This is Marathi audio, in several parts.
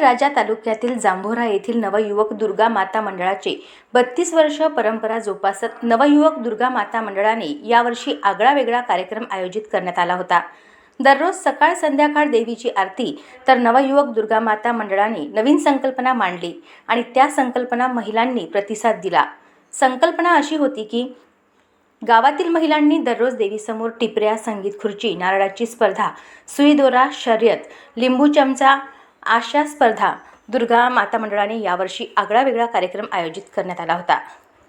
राजा तालुक्यातील जांभोरा येथील नवयुवक दुर्गा माता मंडळाचे बत्तीस वर्ष परंपरा जोपासत नवयुवक दुर्गा माता मंडळाने यावर्षी आगळा वेगळा कार्यक्रम आयोजित करण्यात आला होता. दररोज सकाळ संध्याकाळ देवीची आरती तर नवयुवक दुर्गा माता मंडळाने नवीन संकल्पना मांडली आणि त्या संकल्पना महिलांनी प्रतिसाद दिला. संकल्पना अशी होती की गावातील महिलांनी दररोज देवीसमोर टिपऱ्या संगीत खुर्ची नारळाची स्पर्धा सुईदोरा शर्यत लिंबू चमचा आशा स्पर्धा दुर्गा माता मंडळाने यावर्षी आगळा वेगळा कार्यक्रम आयोजित करण्यात आला होता.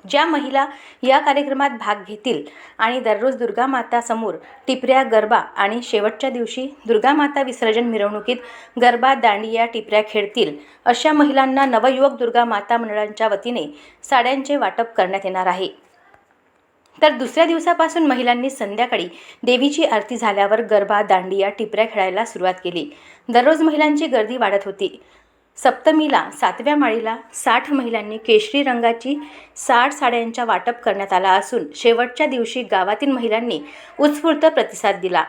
ज्या महिला या कार्यक्रमात भाग घेतील आणि दररोज दुर्गा मातासमोर टिपऱ्या गरबा आणि शेवटच्या दिवशी दुर्गा माता विसर्जन मिरवणुकीत गरबा दांडिया टिपऱ्या खेळतील अशा महिलांना नवयुवक दुर्गा माता मंडळांच्या वतीने साड्यांचे वाटप करण्यात येणार आहे. तर दुसऱ्या दिवसापासून महिलांनी संध्याकाळी देवीची आरती झाल्यावर गरबा दांडिया टिपऱ्या खेळायला सुरुवात केली. दररोज महिलांची गर्दी वाढत होती. सप्तमीला सातव्या माळीला साठ महिलांनी केशरी रंगाची साठ साड्यांचा वाटप करण्यात आला असून शेवटच्या दिवशी गावातील महिलांनी उत्स्फूर्त प्रतिसाद दिला.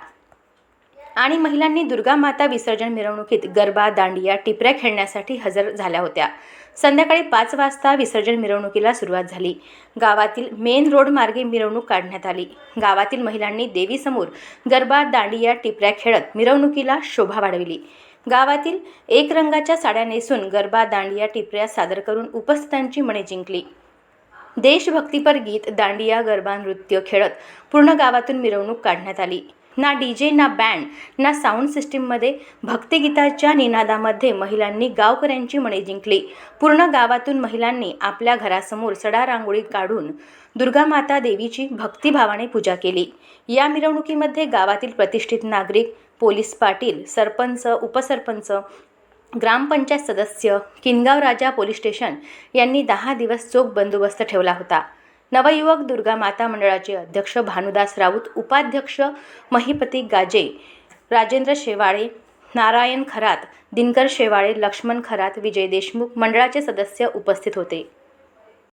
आणि महिलांनी दुर्गा माता विसर्जन मिरवणुकीत गरबा दांडिया टिपऱ्या खेळण्यासाठी हजर झाल्या होत्या. संध्याकाळी पाच वाजता विसर्जन मिरवणुकीला सुरुवात झाली. गावातील मेन रोड मार्गे मिरवणूक काढण्यात आली. गावातील महिलांनी देवीसमोर गरबा दांडिया टिपऱ्या खेळत मिरवणुकीला शोभा वाढविली. गावातील एक रंगाच्या साड्या नेसून गरबा दांडिया टिपऱ्या सादर करून उपस्थितांची मने जिंकली. देशभक्तीपर गीत दांडिया गरबा नृत्य खेळत पूर्ण गावातून मिरवणूक काढण्यात आली. ना डी जे ना बँड ना साऊंड सिस्टीममध्ये भक्तिगीताच्या निनादामध्ये महिलांनी गावकऱ्यांची मने जिंकली. पूर्ण गावातून महिलांनी आपल्या घरासमोर सडा रांगोळी काढून दुर्गा माता देवीची भक्तिभावाने पूजा केली. या मिरवणुकीमध्ये गावातील प्रतिष्ठित नागरिक पोलीस पाटील सरपंच उपसरपंच ग्रामपंचायत सदस्य किनगाव राजा पोलीस स्टेशन यांनी दहा दिवस चोख बंदोबस्त ठेवला होता. नवयुवक दुर्गा माता मंडळाचे अध्यक्ष भानुदास राऊत उपाध्यक्ष महिपती गाजे राजेंद्र शेवाळे नारायण खरात दिनकर शेवाळे लक्ष्मण खरात विजय देशमुख मंडळाचे सदस्य उपस्थित होते.